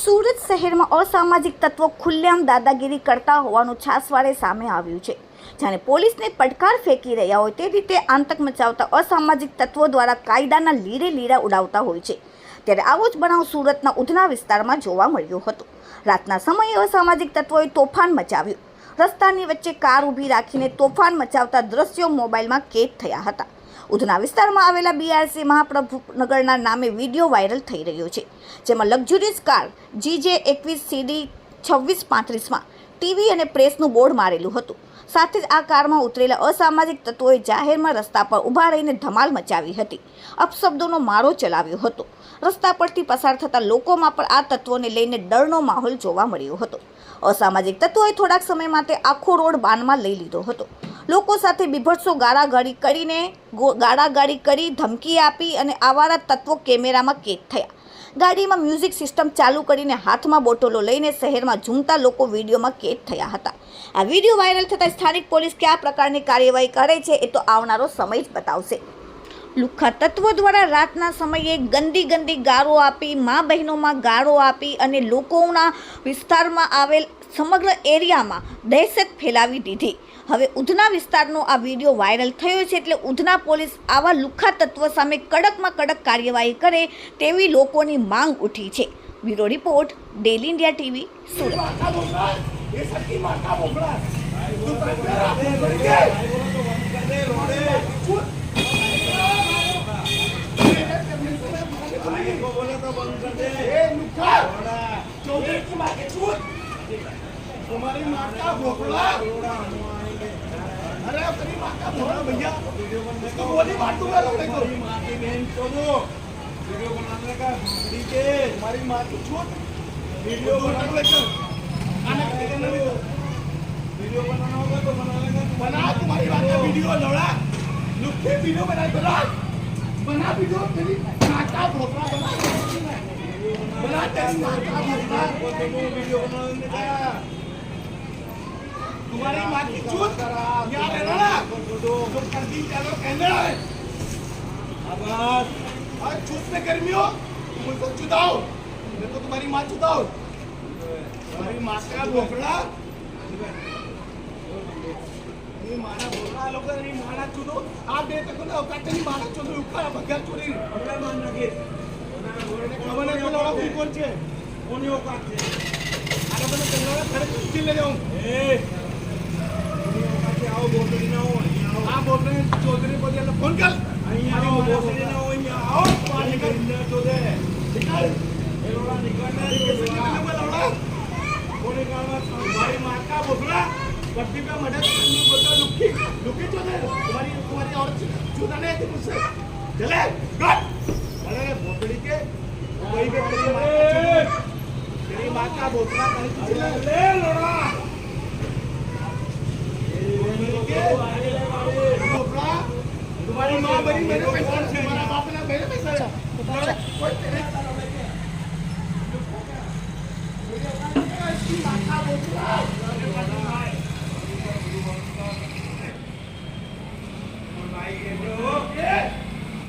સુરત શહેરમાં અસામાજિક તત્વો ખુલ્લેઆમ દાદાગીરી કરતા હોવાનું છાસવાડે સામે આવ્યું છે. જાણે પોલીસને પડકાર ફેંકી રહ્યા હોય તે રીતે આતંક મચાવતા અસામાજિક તત્વો દ્વારા કાયદાના લીરે લીરા ઉડાવતા હોય છે. ત્યારે આવો જ બનાવ સુરતના ઉધના વિસ્તારમાં જોવા મળ્યો હતો. રાતના સમયે અસામાજિક તત્વોએ તોફાન મચાવ્યું. રસ્તાની વચ્ચે કાર ઊભી રાખીને તોફાન મચાવતા દ્રશ્યો મોબાઈલમાં કેદ થયા હતા. ઉધના વિસ્તારમાં આવેલા બીઆરસી મહાપ્રભુનગરના નામે વીડિયો વાયરલ થઈ રહ્યો છે, જેમાં લક્ઝુરિયસ કાર જીજે એકવીસ સીડી છવ્વીસ પાંત્રીસમાં ટીવી અને પ્રેસનું બોર્ડ મારેલું હતું. સાથે જ આ કારમાં ઉતરેલા અસામાજિક તત્વોએ જાહેરમાં રસ્તા પર ઊભા રહીને ધમાલ મચાવી હતી. અપશબ્દોનો મારો ચલાવ્યો હતો. રસ્તા પરથી પસાર થતા લોકોમાં પણ આ તત્વોને લઈને ડરનો માહોલ જોવા મળ્યો હતો. અસામાજિક તત્વોએ થોડાક સમય માટે આખો રોડ બાનમાં લઈ લીધો હતો. લોકો સાથે બીભત્સો ગાળાગાળી કરીને ગાળાગાળી કરી ધમકી આપી અને આવારા તત્વો કેમેરામાં કેદ થયા. ગાડીમાં મ્યુઝિક સિસ્ટમ ચાલુ કરીને હાથમાં બોટલો લઈને શહેરમાં ઝૂમતા લોકો વિડીયોમાં કેદ થયા હતા. આ વીડિયો વાયરલ થતાં સ્થાનિક પોલીસ કયા પ્રકારની કાર્યવાહી કરે છે એ તો આવનારો સમય જ બતાવશે. લુખ્ખા તત્વો દ્વારા રાતના સમયે ગંદી ગંદી ગાળો આપી, મા બહેનોમાં ગાળો આપી અને લોકોના વિસ્તારમાં આવેલ સમગ્ર એરિયામાં દહેશત ફેલાવી દીધી. હવે ઉધના વિસ્તારનો આ વીડિયો વાયરલ થયો છે એટલે ઉધના પોલીસ આવા લુખ્ખા તત્વ સામે કડકમાં કડક કાર્યવાહી કરે તેવી લોકોની માંગ ઉઠી છે. Bureau report daily India TV, Surat. Chaudhary की माँ के छूट तुम्हारी माँ का भोपड़ा अरे तेरी माँ का भोपड़ा भैया इसको गोली मार दूंगा लोगों को तुम्हारी माँ की छूट वीडियो बना लेकर खाना खाने नहीं दो वीडियो बनाना होगा तो बना लेगा बना तुम्हारी बात का वीडियो लौड़ा लुक्के वीडियो बना बना बना वीडियो तेरी माँ का भोपड़ा बना बना तेरी माँ का भोपड़ा वीडियो बना तुम्हारी माँ की चूत यार है ना जो कर दी चलो कहने है और चूत में गर्मी हो तुम मुझको चुदाओ मैं तो तुम्हारी माँ चुदाओ तुम्हारी माँ का भोपड़ा ચૌધરી પછી ફોન કર અહીંયા ભોસડી ના હોય આવો ચૌધરી નીકળ એલોડા નીકળનારી કોને કાળવા ભાઈ માતા બોસડા પટ્ટી પે મદદ કરની બોલતા चले गट अरे बोतली के वही पे तेरी माँ का चूत, तेरी माँ का बोतला कहीं तुझे ले ले लोड़ा बोतली के बोतला तुम्हारी माँ बड़ी मेरे पैसा तुम्हारा बाप ने मेरे पैसा है कोई तेरे